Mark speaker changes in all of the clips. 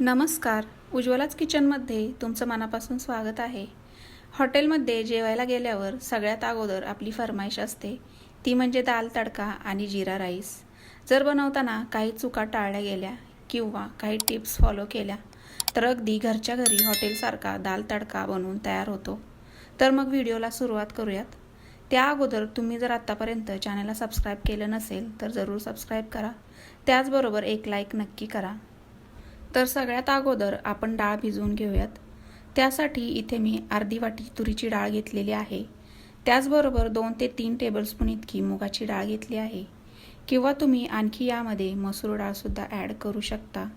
Speaker 1: नमस्कार. उज्ज्वलाच किचनमध्ये तुमचं मनापासून स्वागत आहे. हॉटेलमध्ये जेवायला गेल्यावर सगळ्यात अगोदर आपली फरमाईश असते. ती म्हणजे दाल तडका आणि जिरा राईस. जर बनवताना काही चुका टाळल्या गेल्या किंवा काही टिप्स फॉलो केल्या तर अगदी घरच्या घरी हॉटेलसारखा दाल तडका बनवून तयार होतो. तर मग व्हिडिओला सुरुवात करूयात. त्या अगोदर तुम्ही जर आत्तापर्यंत चॅनलला सबस्क्राईब केलं नसेल तर जरूर सबस्क्राईब करा. त्याचबरोबर एक लाईक नक्की करा. तर सगळ्यात अगोदर आपण डाळ भिजवून घेऊयात. त्यासाठी इथे मी अर्धी वाटी तुरीची डाळ घेतलेली आहे. त्याचबरोबर दोन ते तीन टेबलस्पून इतकी मुगाची डाळ घेतली आहे. किंवा तुम्ही आणखी यामध्ये मसूर डाळसुद्धा ॲड करू शकता.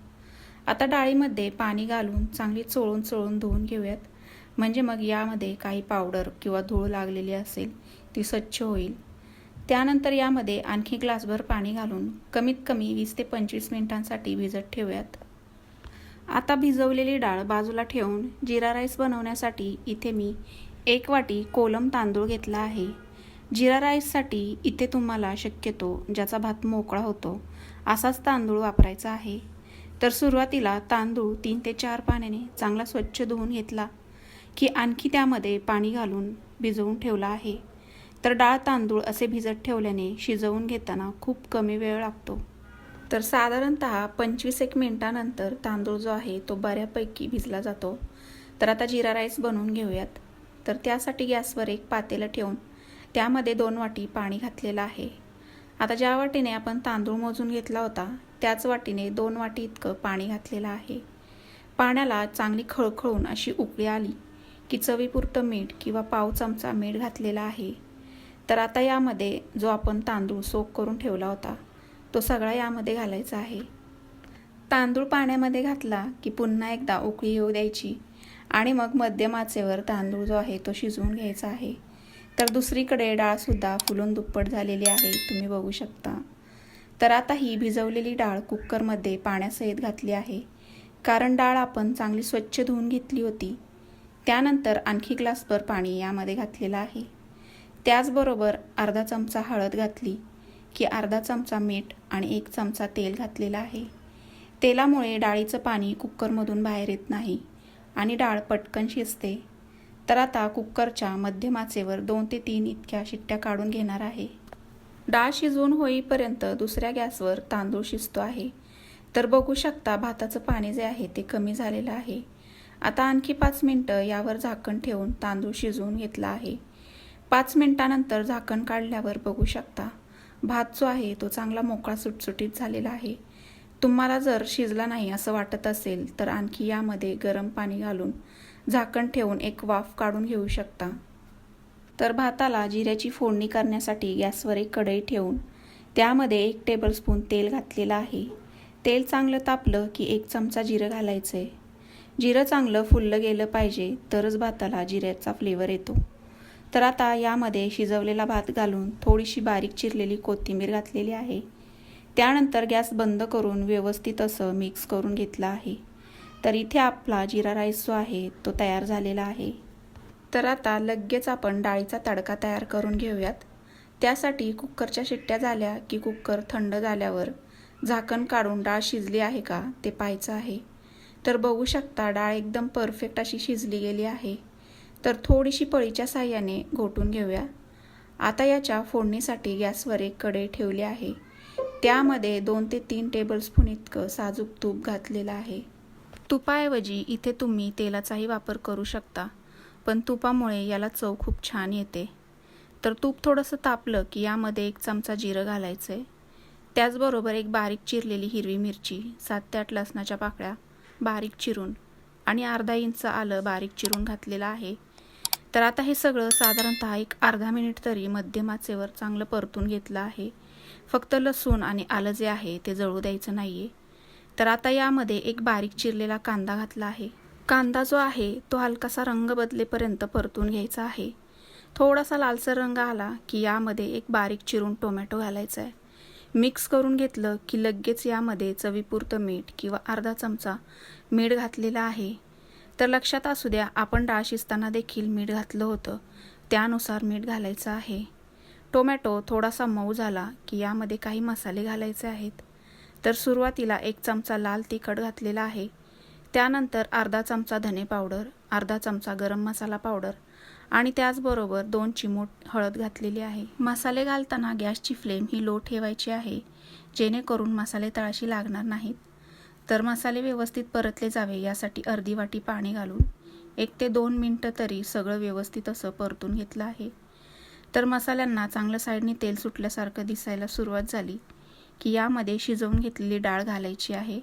Speaker 1: आता डाळीमध्ये पाणी घालून चांगली चोळून चोळून धुवून घेऊयात. म्हणजे मग यामध्ये काही पावडर किंवा धूळ लागलेली असेल ती स्वच्छ होईल. त्यानंतर यामध्ये आणखी ग्लासभर पाणी घालून कमीत कमी वीस ते पंचवीस मिनिटांसाठी भिजत ठेवूयात. आता भिजवलेली डाळ बाजूला ठेवून जिरा राईस बनवण्यासाठी इथे मी एक वाटी कोलम तांदूळ घेतला आहे. जिरा राईससाठी इथे तुम्हाला शक्यतो ज्याचा भात मोकळा होतो असाच तांदूळ वापरायचा आहे. तर सुरुवातीला तांदूळ तीन ते चार पाण्याने चांगला स्वच्छ धुवून घेतला की आणखी त्यामध्ये पाणी घालून भिजवून ठेवला आहे. तर डाळ तांदूळ असे भिजत ठेवल्याने शिजवून घेताना खूप कमी वेळ लागतो. तर साधारणत पंचवीस एक मिनटानंतर तांदूळ जो आहे तो बऱ्यापैकी भिजला जातो. तर आता जिरा राईस बनवून घेऊयात. तर त्यासाठी गॅसवर एक पातेलं ठेवून त्यामध्ये दोन वाटी पाणी घातलेलं आहे. आता ज्या वाटीने आपण तांदूळ मोजून घेतला होता त्याच वाटीने दोन वाटी इतकं पाणी घातलेलं आहे. पाण्याला चांगली खळखळून अशी उकळी आली की चवीपुरतं मीठ किंवा पाव चमचा मीठ घातलेला आहे. तर आता यामध्ये जो आपण तांदूळ सोक करून ठेवला होता तो सगळा यामध्ये घालायचा आहे. तांदूळ पाण्यामध्ये घातला की पुन्हा एकदा उकळी येऊ द्यायची आणि मग मध्यम आचेवर तांदूळ जो आहे तो शिजवून घ्यायचा आहे. तर दुसरीकडे डाळसुद्धा फुलून दुप्पट झालेली आहे तुम्ही बघू शकता. तर आता ही भिजवलेली डाळ कुकरमध्ये पाण्यासहित घातली आहे. कारण डाळ आपण चांगली स्वच्छ धुवून घेतली होती. त्यानंतर आणखी ग्लासभर पाणी यामध्ये घातलेलं आहे. त्याचबरोबर अर्धा चमचा हळद घातली. की अर्धा चमचा मीठ आणि एक चमचा तेल घातलेला आहे. तेलामुळे डाळीचं पाणी कुकरमधून बाहेर येत नाही आणि डाळ पटकन शिजते. तर आता कुक्करच्या मध्यमाचेवर दोन ते तीन इतक्या शिट्ट्या काढून घेणार आहे. डाळ शिजवून होईपर्यंत दुसऱ्या गॅसवर तांदूळ शिजतो आहे. तर बघू शकता भाताचं पाणी जे आहे ते कमी झालेलं आहे. आता आणखी पाच मिनटं यावर झाकण ठेवून तांदूळ शिजवून घेतला आहे. पाच मिनटानंतर झाकण काढल्यावर बघू शकता. भात जो आहे तो चांगला मोकळा सुटसुटीत झालेला आहे. तुम्हाला जर शिजला नाही असं वाटत असेल तर आणखी यामध्ये गरम पाणी घालून झाकण ठेवून एक वाफ काढून घेऊ शकता. तर भाताला जिऱ्याची फोडणी करण्यासाठी गॅसवर एक कढई ठेवून त्यामध्ये एक टेबलस्पून तेल घातलेलं आहे. तेल चांगलं तापलं की एक चमचा जिरं घालायचं आहे जिरं चांगलं फुललं गेलं पाहिजे तरच भाताला जिऱ्याचा फ्लेवर येतो. तर आता यामध्ये शिजवलेला भात घालून थोडीशी बारीक चिरलेली कोथिंबीर घातलेली आहे. त्यानंतर गॅस बंद करून व्यवस्थित असं मिक्स करून घेतलं आहे. तर इथे आपला जिरा राईस जो आहे तो तयार झालेला आहे. तर आता लगेच आपण डाळीचा तडका तयार करून घेऊयात. त्यासाठी कुकरच्या शिट्ट्या झाल्या की कुकर थंड झाल्यावर झाकण काढून डाळ शिजली आहे का ते पाहायचं आहे. तर बघू शकता डाळ एकदम परफेक्ट अशी शिजली गेली आहे. तर थोडीशी पळीच्या साह्याने घोटून घेऊया. आता याच्या फोडणीसाठी गॅसवर एक कडे ठेवली आहे. त्यामध्ये दोन ते तीन टेबलस्पून इतकं साजूक तूप घातलेलं आहे. तुपाऐवजी इथे तुम्ही तेलाचाही वापर करू शकता पण तुपामुळे याला चव खूप छान येते. तर तूप थोडंसं तापलं की यामध्ये एक चमचा जिरं घालायचं आहे त्याचबरोबर एक बारीक चिरलेली हिरवी मिरची सात ते आठ लसणाच्या पाकळ्या बारीक चिरून आणि अर्धा इंच आलं बारीक चिरून घातलेलं आहे. तर आता हे सगळं साधारणतः एक अर्धा मिनिट तरी मध्यमाचेवर चांगलं परतून घेतलं आहे. फक्त लसूण आणि आलं जे आहे ते जळू द्यायचं नाही आहे तर आता यामध्ये एक बारीक चिरलेला कांदा घातला आहे. कांदा जो आहे तो हलकासा रंग बदलेपर्यंत परतून घ्यायचा आहे. थोडासा लालसर रंग आला की यामध्ये एक बारीक चिरून टोमॅटो घालायचा आहे मिक्स करून घेतलं की लगेच यामध्ये चवीपुरतं मीठ किंवा अर्धा चमचा मीठ घातलेलं आहे. तर लक्षात असू द्या आपण डाळ शिजताना देखील मीठ घातलं होतं. त्यानुसार मीठ घालायचं आहे. टोमॅटो थोडासा मऊ झाला की यामध्ये काही मसाले घालायचे आहेत. तर सुरुवातीला एक चमचा लाल तिखट घातलेला आहे. त्यानंतर अर्धा चमचा धने पावडर अर्धा चमचा गरम मसाला पावडर आणि त्याचबरोबर दोन चिमूट हळद घातलेली आहे. मसाले घालताना गॅसची फ्लेम ही लो ठेवायची आहे जेणेकरून मसाले तळाशी लागणार नाहीत. तर मसाले व्यवस्थित परतले जावे यासाठी अर्धी वाटी पाणी घालून एक ते दोन मिनटं तरी सगळं व्यवस्थित असं परतून घेतलं आहे. तर मसाल्यांना चांगलं साईडने तेल सुटल्यासारखं दिसायला सुरुवात झाली की यामध्ये शिजवून घेतलेली डाळ घालायची आहे.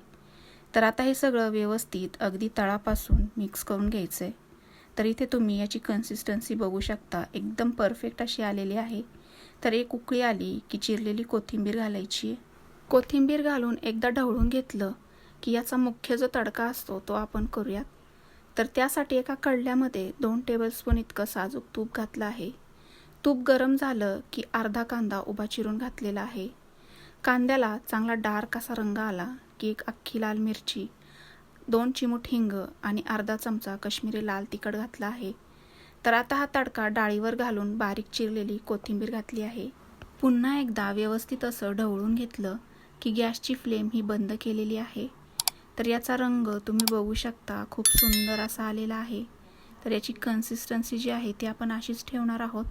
Speaker 1: तर आता हे सगळं व्यवस्थित अगदी तळापासून मिक्स करून घ्यायचं आहे तर इथे तुम्ही याची कन्सिस्टन्सी बघू शकता. एकदम परफेक्ट अशी आलेली आहे. तर एक उकळी आली की चिरलेली कोथिंबीर घालायची आहे. कोथिंबीर घालून एकदा ढवळून घेतलं की याचा मुख्य जो तडका असतो तो आपण करूयात. तर त्यासाठी एका कडल्यामध्ये दोन टेबलस्पून इतकं साजूक तूप घातलं आहे. तूप गरम झालं की अर्धा कांदा उभा चिरून घातलेला आहे. कांद्याला चांगला डार्क असा रंग आला की एक अख्खी लाल मिरची दोन चिमूट हिंग आणि अर्धा चमचा कश्मीरी लाल तिखट घातला आहे. तर आता हा तडका डाळीवर घालून बारीक चिरलेली कोथिंबीर घातली आहे. पुन्हा एकदा व्यवस्थित असं ढवळून घेतलं की गॅसची फ्लेम ही बंद केलेली आहे. तर याचा रंग तुम्ही बघू शकता खूप सुंदर असा आलेला आहे. तर याची कन्सिस्टन्सी जी आहे ती आपण अशीच ठेवणार आहोत.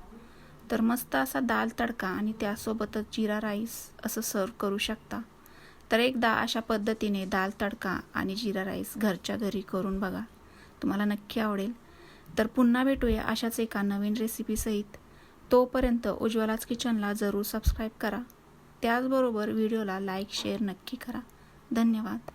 Speaker 1: तर मस्त असा दाल तडका आणि त्यासोबतच जिरा राईस असं सर्व करू शकता. तर एकदा अशा पद्धतीने दाल तडका आणि जिरा राईस घरच्या घरी करून बघा. तुम्हाला नक्की आवडेल. तर पुन्हा भेटूया अशाच एका नवीन रेसिपीसहित तोपर्यंत उज्ज्वलाच किचनला जरूर सबस्क्राईब करा. त्याचबरोबर व्हिडिओला लाईक शेअर नक्की करा. धन्यवाद.